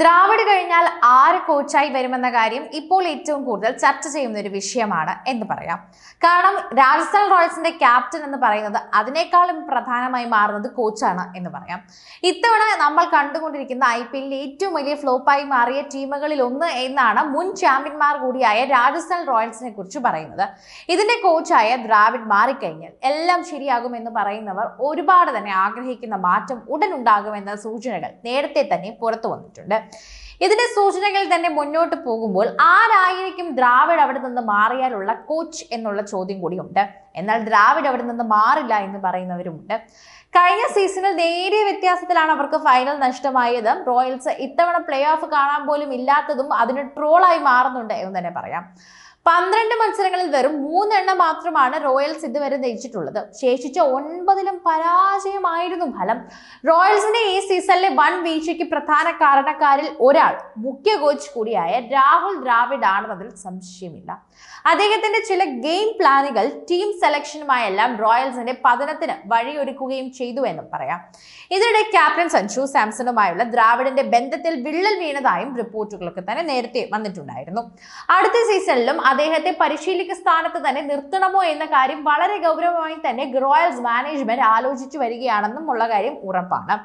ദ്രാവിഡ് കഴിഞ്ഞാൽ ആര് കോച്ചായി വരുമെന്ന കാര്യം ഇപ്പോൾ ഏറ്റവും കൂടുതൽ ചർച്ച ചെയ്യുന്ന ഒരു വിഷയമാണ് എന്ന് പറയാം. കാരണം രാജസ്ഥാൻ റോയൽസിന്റെ ക്യാപ്റ്റൻ എന്ന് പറയുന്നത് അതിനേക്കാളും പ്രധാനമായി മാറുന്നത് കോച്ചാണ് എന്ന് പറയാം. ഇത്തവണ നമ്മൾ കണ്ടുകൊണ്ടിരിക്കുന്ന ഐ പി എല്ലിൽ ഏറ്റവും വലിയ ഫ്ലോപ്പായി മാറിയ ടീമുകളിൽ ഒന്ന് എന്നാണ് മുൻ ചാമ്പ്യന്മാർ കൂടിയായ രാജസ്ഥാൻ റോയൽസിനെ കുറിച്ച് പറയുന്നത്. ഇതിന്റെ കോച്ചായ ദ്രാവിഡ് മാറിക്കഴിഞ്ഞാൽ എല്ലാം ശരിയാകുമെന്ന് പറയുന്നവർ ഒരുപാട് തന്നെ ആഗ്രഹിക്കുന്ന മാറ്റം ഉടൻ ഉണ്ടാകുമെന്ന സൂചനകൾ നേരത്തെ തന്നെ പുറത്തു വന്നിട്ടുണ്ട്. ഇതിന്റെ സൂചനകൾ തന്നെ മുന്നോട്ട് പോകുമ്പോൾ ആരായിരിക്കും ദ്രാവിഡ് അവിടെ നിന്ന് മാറിയാലുള്ള കോച്ച് എന്നുള്ള ചോദ്യം കൂടിയുണ്ട്. എന്നാൽ ദ്രാവിഡ് അവിടെ നിന്ന് മാറില്ല എന്ന് പറയുന്നവരുമുണ്ട്. കഴിഞ്ഞ സീസണിൽ നേരിയ വ്യത്യാസത്തിലാണ് അവർക്ക് ഫൈനൽ നഷ്ടമായത്. റോയൽസ് ഇത്തവണ പ്ലേ ഓഫ് കാണാൻ പോലും ഇല്ലാത്തതും അതിന് ട്രോളായി മാറുന്നുണ്ട് എന്ന് തന്നെ പറയാം. പന്ത്രണ്ട് മത്സരങ്ങളിൽ വെറും മൂന്നെണ്ണം മാത്രമാണ് റോയൽസ് ഇതുവരെ ജയിച്ചിട്ടുള്ളത്. ശേഷിച്ച ഒൻപതിലും പരാജയമായിരുന്നു ഫലം. റോയൽസിന്റെ ഈ സീസണിലെ വൺ വീഴ്ചയ്ക്ക് പ്രധാന കാരണക്കാരിൽ ഒരാൾ മുഖ്യ കോച്ച് കൂടിയായ രാഹുൽ ദ്രാവിഡ് ആണെന്നതിൽ സംശയമില്ല. അദ്ദേഹത്തിന്റെ ചില ഗെയിം പ്ലാനുകൾ ടീം സെലക്ഷനുമായെല്ലാം റോയൽസിന്റെ പതനത്തിന് വഴിയൊരുക്കുകയും ചെയ്തു എന്നും പറയാം. ഇതിനിടെ ക്യാപ്റ്റൻ സഞ്ജു സാംസണുമായുള്ള ദ്രാവിഡിന്റെ ബന്ധത്തിൽ വിള്ളൽ വീണതായും റിപ്പോർട്ടുകളൊക്കെ തന്നെ നേരത്തെ വന്നിട്ടുണ്ടായിരുന്നു. അടുത്ത സീസണിലും അദ്ദേഹത്തെ പരിശീലക സ്ഥാനത്ത് തന്നെ നിർത്തണമോ എന്ന കാര്യം വളരെ ഗൗരവമായി തന്നെ റോയൽസ് മാനേജ്മെന്റ് ആലോചിച്ചു വരികയാണെന്നും ഉള്ള കാര്യം ഉറപ്പാണ്.